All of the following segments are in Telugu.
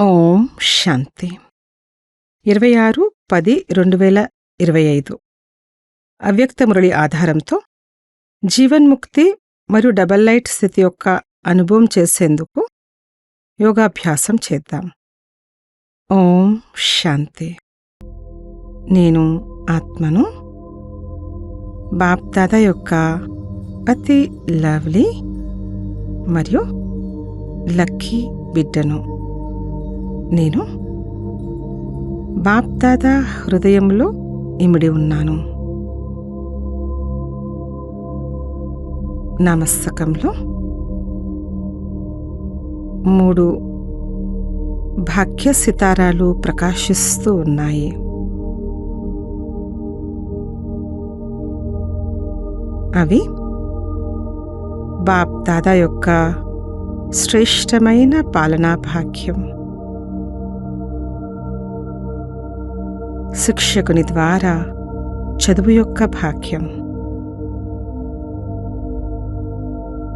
ఓం శాంతి. ఇరవై ఆరు పది రెండు వేల ఇరవై ఐదు. అవ్యక్త మురళి ఆధారంతో జీవన్ముక్తి మరియు డబల్ లైట్ స్థితి యొక్క అనుభవం చేసేందుకు యోగాభ్యాసం చేద్దాం. ఓం శాంతి. నేను ఆత్మను బాప్దాద యొక్క అతి లవ్లీ మరియు లక్కీ బిడ్డను నేను బాప్దాదా హృదయంలో ఇమిడి ఉన్నాను. నా మూడు భాగ్య సితారాలు ప్రకాశిస్తూ ఉన్నాయి. అవి బాప్ దాదా యొక్క శ్రేష్టమైన పాలనా భాగ్యం. శిక్షకుని ద్వారా చదువు యొక్క భాగ్యం.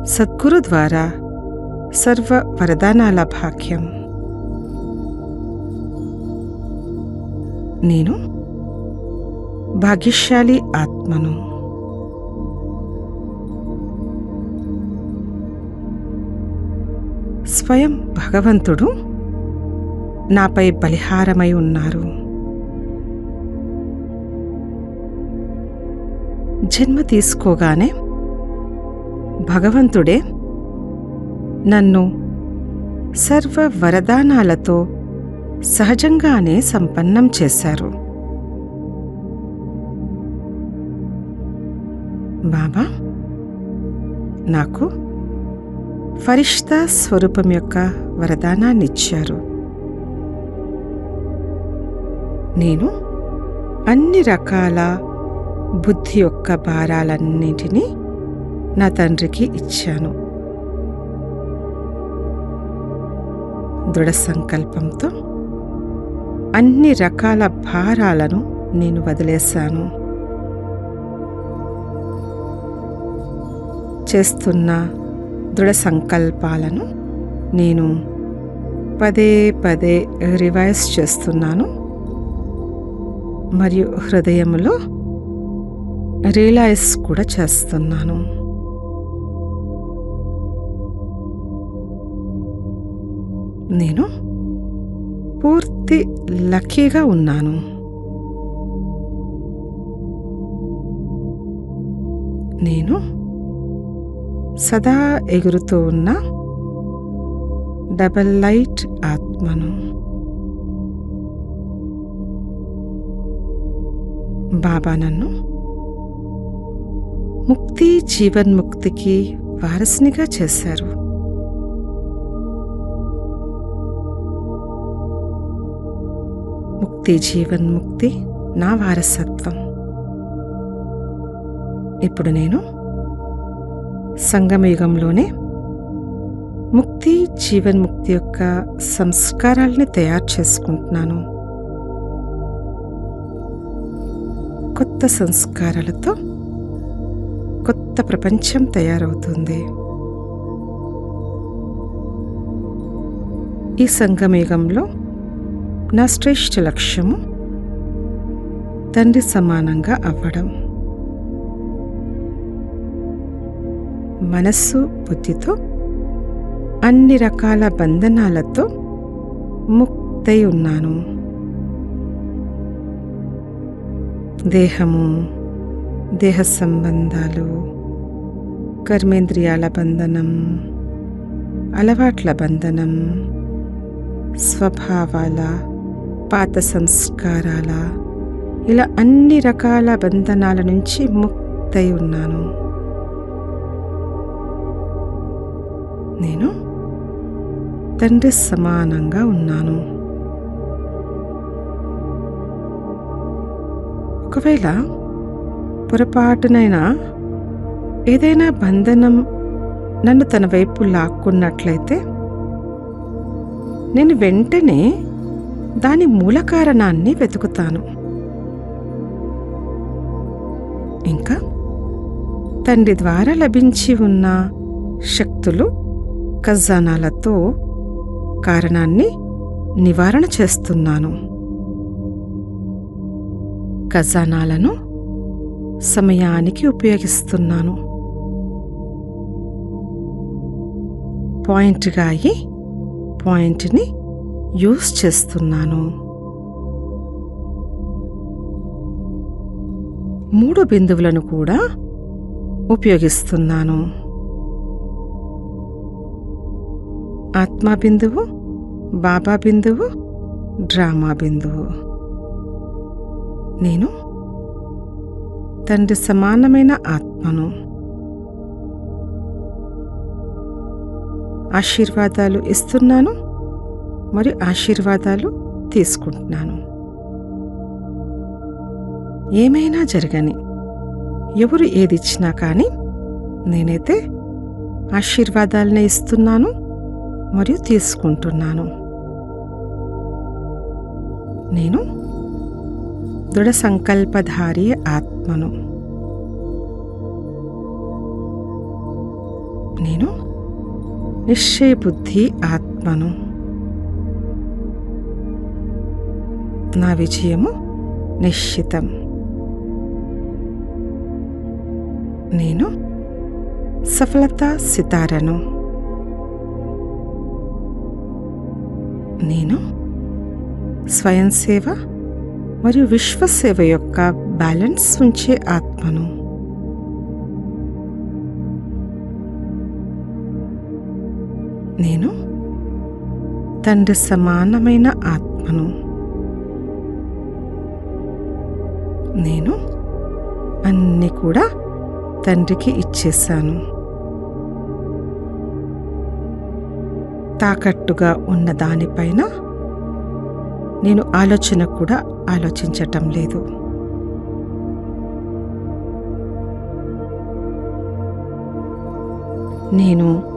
సద్గురు ద్వారా సర్వ వరదానాల భాగ్యం. నేను భాగ్యశాలి ఆత్మను. స్వయం భగవంతుడు నాపై బలిహారమై ఉన్నారు. జన్మ తీసుకోగానే భగవంతుడే నన్ను సర్వ వరదానాలతో సహజంగానే సంపన్నం చేశారు. బాబా నాకు ఫరిష్తా స్వరూపం యొక్క వరదానాన్నిచ్చారు. నేను అన్ని రకాల బుద్ధి యొక్క భారాలన్నింటినీ నా తండ్రికి ఇచ్చాను. దృఢ సంకల్పంతో అన్ని రకాల భారాలను నేను వదిలేశాను. చేస్తున్న దృఢ సంకల్పాలను నేను పదే పదే రివైజ్ చేస్తున్నాను. మరియు హృదయంలో రియలైజ్ కూడా చేస్తున్నాను. నేను పూర్తి లక్కీగా ఉన్నాను. నేను సదా ఎగురుతూ ఉన్న డబల్ లైట్ ఆత్మను. బాబా నన్ను ముక్తి జీవన్ముక్తికి వారసునిగా చేశారు. ముక్తి జీవన్ముక్తి నా వారసత్వం. ఇప్పుడు నేను సంగమయుగంలోనే ముక్తి జీవన్ముక్తి యొక్క సంస్కారాల్ని తయారు చేసుకుంటున్నాను. కొత్త సంస్కారాలతో కొత్త ప్రపంచం తయారవుతుంది. ఈ సంగమయుగంలో నా శ్రేష్ఠ లక్ష్యము తండ్రి సమానంగా అవ్వడం. మనస్సు బుద్ధితో అన్ని రకాల బంధనాలతో ముక్తై ఉన్నాను. దేహము దేహ సంబంధాలు కర్మేంద్రియాల బంధనం అలవాట్ల బంధనం స్వభావాల పాత సంస్కారాల ఇలా అన్ని రకాల బంధనాల నుంచి ముక్తై ఉన్నాను. నేను తండ్రి సమానంగా ఉన్నాను. ఒకవేళ పొరపాటునైనా ఏదైనా బంధనం నన్ను తన వైపు లాక్కున్నట్లయితే నేను వెంటనే దాని మూల కారణాన్ని వెతుకుతాను. ఇంకా తండ్రి ద్వారా లభించి ఉన్న శక్తులు ఖజానాలతో కారణాన్ని నివారణ చేస్తున్నాను. ఖజానాలను సమయానికి ఉపయోగిస్తున్నాను. పాయింట్గా అయి పాయింట్ని యూస్ చేస్తున్నాను. మూడు బిందువులను కూడా ఉపయోగిస్తున్నాను. ఆత్మా బిందువు బాబా బిందువు డ్రామా బిందువు నేను తండ్రి సమానమైన ఆత్మను ఆశీర్వాదాలు ఇస్తున్నాను మరియు ఆశీర్వాదాలు తీసుకుంటున్నాను. ఏమైనా జరగని ఎవరు ఏది ఇచ్చినా కానీ నేనైతే ఆశీర్వాదాలనే ఇస్తున్నాను మరియు తీసుకుంటున్నాను. నేను దృఢ సంకల్పధారి ఆత్మను. నేను నిశ్చయ బుద్ధి ఆత్మను. నా విజయము నిశ్చితం. నేను సఫలత సితారను. నేను స్వయం సేవ మరియు విశ్వసేవ యొక్క బ్యాలెన్స్ ఉంచే ఆత్మను. నేను తండ్రి సమానమైన ఆత్మను. నేను అన్ని కూడా తండ్రికి ఇచ్చేశాను. తాకట్టుగా ఉన్న దానిపైన నేను ఆలోచన కూడా ఆలోచించటం లేదు. నేను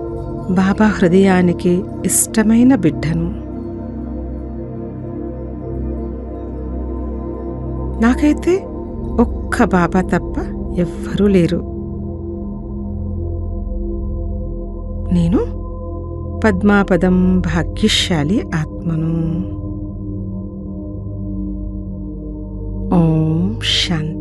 బాబా హృదయానికి ఇష్టమైన బిడ్డను. నాకైతే ఒక్క బాబా తప్ప ఎవ్వరూ లేరు. నేను పద్మాపదం భాగ్యశాలి ఆత్మను. ఓం శాంతి.